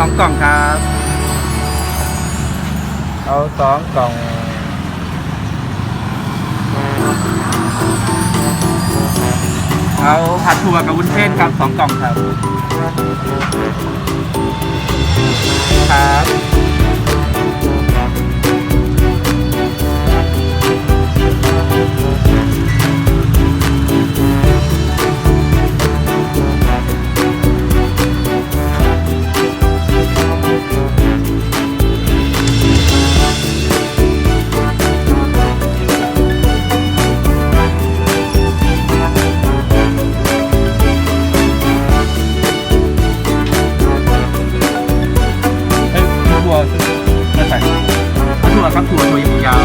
กล่องครับ เอาสองกล่องเอาผัดถั่วกับวุ้นเส้นครับสองกล่องครับครับ ครับถั่วถั่วยาว